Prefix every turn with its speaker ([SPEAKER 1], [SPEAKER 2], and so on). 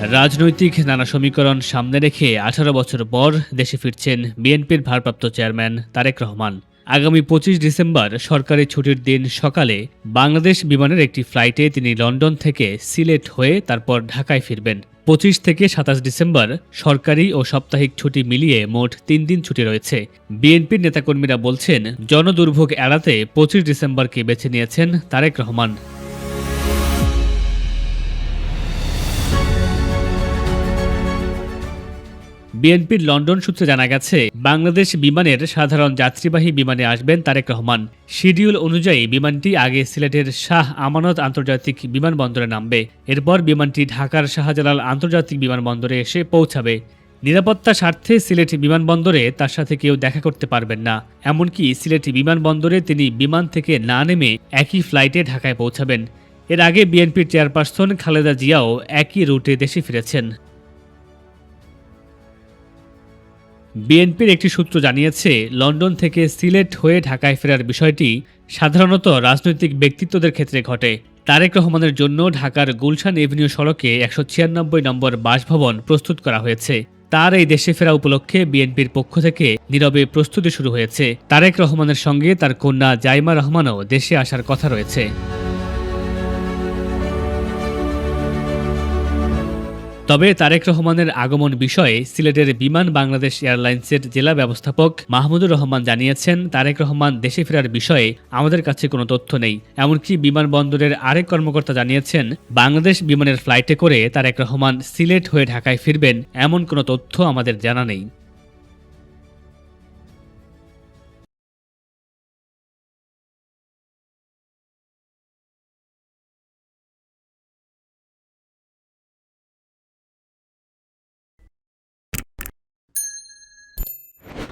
[SPEAKER 1] রাজনৈতিক নানা সমীকরণ সামনে রেখে আঠারো বছর পর দেশে ফিরছেন বিএনপির ভারপ্রাপ্ত চেয়ারম্যান তারেক রহমান। আগামী পঁচিশ ডিসেম্বর সরকারি ছুটির দিন সকালে বাংলাদেশ বিমানের একটি ফ্লাইটে তিনি লন্ডন থেকে সিলেট হয়ে তারপর ঢাকায় ফিরবেন। পঁচিশ থেকে সাতাশ ডিসেম্বর সরকারি ও সাপ্তাহিক ছুটি মিলিয়ে মোট তিন দিন ছুটি রয়েছে। বিএনপির নেতাকর্মীরা বলছেন, জনদুর্ভোগ এড়াতে পঁচিশ ডিসেম্বরকে বেছে নিয়েছেন তারেক রহমান। বিএনপির লন্ডন সূত্রে জানা গেছে, বাংলাদেশ বিমানের সাধারণ যাত্রীবাহী বিমানে আসবেন তারেক রহমান। শিডিউল অনুযায়ী বিমানটি আগে সিলেটের শাহ আমানত আন্তর্জাতিক বিমানবন্দরে নামবে। এরপর বিমানটি ঢাকার শাহজালাল আন্তর্জাতিক বিমানবন্দরে এসে পৌঁছাবে। নিরাপত্তা স্বার্থে সিলেট বিমানবন্দরে তার সাথে কেউ দেখা করতে পারবেন না। এমনকি সিলেট বিমানবন্দরে তিনি বিমান থেকে না নেমে একই ফ্লাইটে ঢাকায় পৌঁছাবেন। এর আগে বিএনপির চেয়ারপারসন খালেদা জিয়াও একই রুটে দেশে ফিরেছেন। বিএনপির একটি সূত্র জানিয়েছে, লন্ডন থেকে সিলেট হয়ে ঢাকায় ফেরার বিষয়টি সাধারণত রাজনৈতিক ব্যক্তিত্বদের ক্ষেত্রে ঘটে। তারেক রহমানের জন্য ঢাকার গুলশান এভিনিউ সড়কে একশো ছিয়ানব্বই নম্বর বাসভবন প্রস্তুত করা হয়েছে। তার এই দেশে ফেরা উপলক্ষে বিএনপির পক্ষ থেকে নীরবে প্রস্তুতি শুরু হয়েছে। তারেক রহমানের সঙ্গে তার কন্যা জাইমা রহমানও দেশে আসার কথা রয়েছে। তবে তারেক রহমানের আগমন বিষয়ে সিলেটের বিমান বাংলাদেশ এয়ারলাইন্সের জেলা ব্যবস্থাপক মাহমুদুর রহমান জানিয়েছেন, তারেক রহমান দেশে ফেরার বিষয়ে আমাদের কাছে কোনো তথ্য নেই। এমনকি বিমানবন্দরের আরেক কর্মকর্তা জানিয়েছেন, বাংলাদেশ বিমানের ফ্লাইটে করে তারেক রহমান সিলেট হয়ে ঢাকায় ফিরবেন, এমন কোনো তথ্য আমাদের জানা নেই।